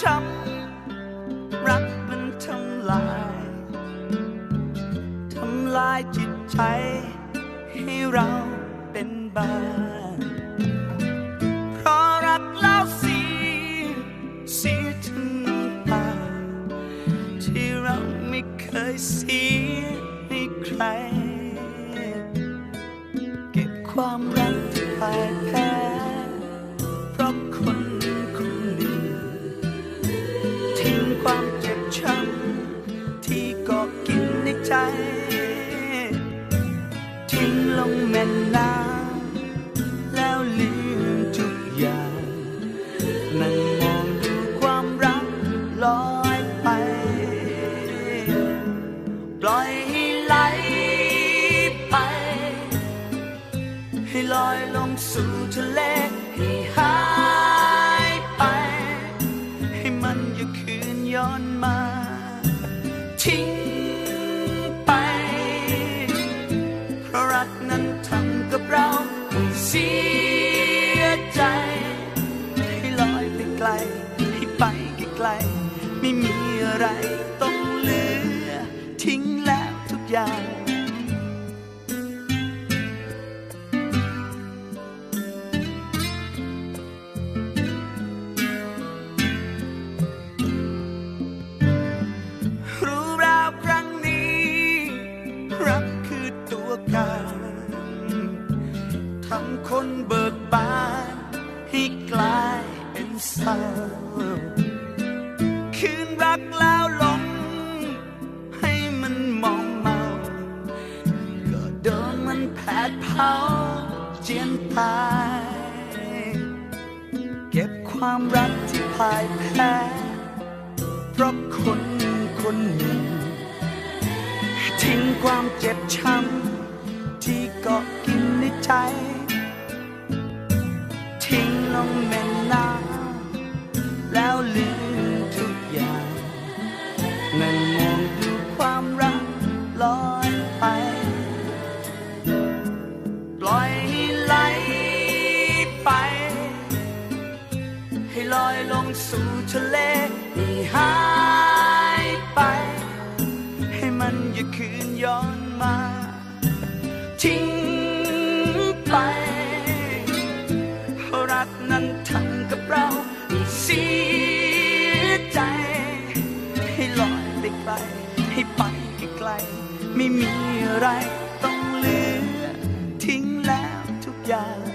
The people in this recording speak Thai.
ช้ำรักมันทำลาย ทำลายจิตใจ ให้เราเป็นบ้าเพราะรักแล้วสีสีถึงตาที่เราไม่เคยเสียให้ใคร เก็บความรักที่พ่ายแพ้ ปล่อยให้ไหลไป ให้ลอยลงสู่ทะเลให้หายไป ให้มันอย่าคืนย้อนมา ทิ้งไป เพราะรักนั้นทำกับเราให้เสียใจ ให้ลอยไปไกล ให้ไปไกล ไม่มีอะไรต้องเหลือทิ้ง ยางรู้ราวครั้งนี้รักคือตัวการทำคนเบิกบานให้กลายเป็นเศร้าคื เผาเจียนตาย เก็บความรักที่พ่ายแพ้เพราะคนคนหนึ่ง ทิ้งความเจ็บช้ำที่เกาะกินในใจ ทิ้งลงแม่น้ำแล้วลืมทุกอย่างนั่งมองดูความรักลอยไป ให้ลอยลงสู่ทะเลที่หายไป ให้มันอย่าคืนย้อนมา ทิ้งไปรักนั้นทำกับเราให้เสียใจ ให้ลอยไปไกล ให้ไปไกล ไม่มีอะไรต้องเหลือ ทิ้งแล้วทุกอย่าง